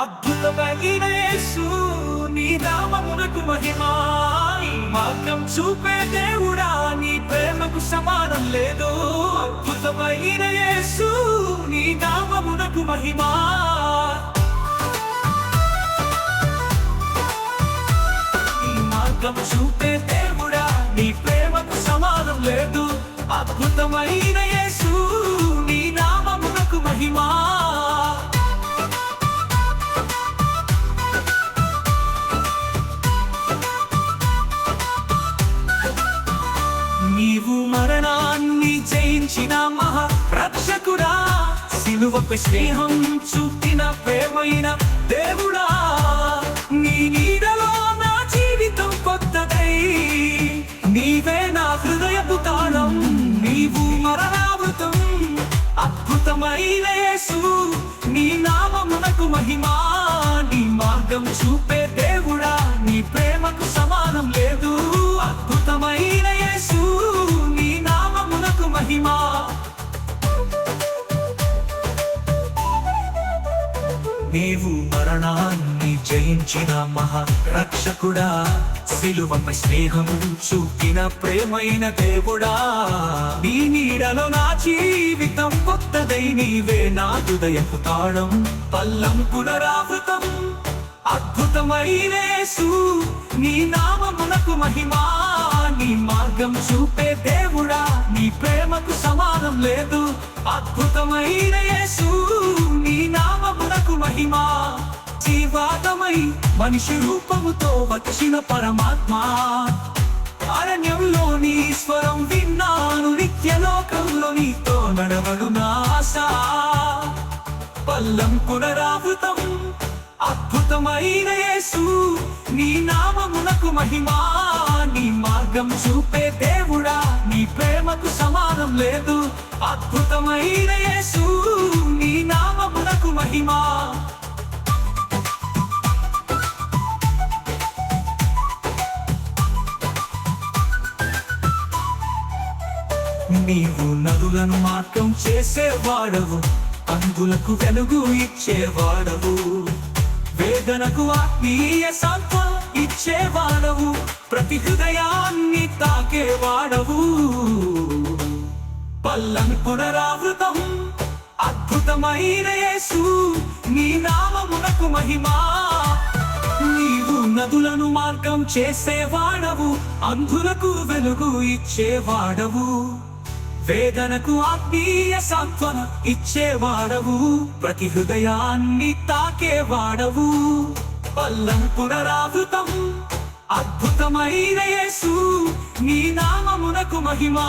అద్భుతమైన యేసు నీ నామమునకు మహిమా. మార్గం చూపే దేవుడా నీ ప్రేమకు సమానం లేదు. అద్భుతమైన యేసు నీ నామమునకు మహిమా. ఈ మార్గం చూపే దేవుడా నీ ప్రేమకు సమానం లేదు. అద్భుతమైన జయించిన మహా రక్షకుడా. సిలువపై స్నేహం చూపిన ప్రేమైన దేవుడా. నీ నీడలో నా జీవితం కొత్తదై. నీవే నా హృదయపు తాళం నీవు మరణావృతం. అద్భుతమైన యేసు నీ నామమునకు మహిమా నీ మార్గం చూపే నీవు మరణాన్ని జయించిన మహా రక్షకుడా సిలువపై స్నేహము చూపిన ప్రేమైన దేవుడా. నీ నీడలో నా జీవితం కొత్తదై నీవే. నా హృదయపు తాళం పల్లం పునరావృతం. అద్భుతమైన నీ నామమునకు మహిమా. నీ మార్గం చూపే దేవుడా. నీ ప్రేమకు సమానం లేదు. అద్భుతమైన యేసు మహిమా జీవాతమై మనిషి రూపముతో వచ్చిన పరమాత్మ. అరణ్యంలో నీ స్వరం విన్నాను నిత్యలోకంలో నీతో నడవడు నాశ పల్లం పునరావృతం అద్భుతమైన యేసు నీ నామమునకు మహిమా నీ మార్గం చూపే దేవుడా. ప్రేమకు సమానం లేదు. అద్భుతమైన యేసు నీ నామమునకు మహిమా. నీవు నదులను మార్గం చేసేవాడవు. అందులకు వెలుగు ఇచ్చేవాడవు. వేదనకు ఆత్మీయ సాత్వ ఇచ్చేవాడవు. ప్రతి హృదయా పల్లం పునరావృతం అద్భుతమైన యేసు నీ నామమునకు మహిమా. నీవు నదులను మార్గం చేసేవాడవు అంధులకు వెలుగు ఇచ్చేవాడవు. వేదనకు ఆత్మీయ సాంత్వన ఇచ్చేవాడవు ప్రతి హృదయాన్ని తాకేవాడవు. పల్లం పునరావృతం అద్భుతమైన యేసు నీ నామమునకు మహిమా.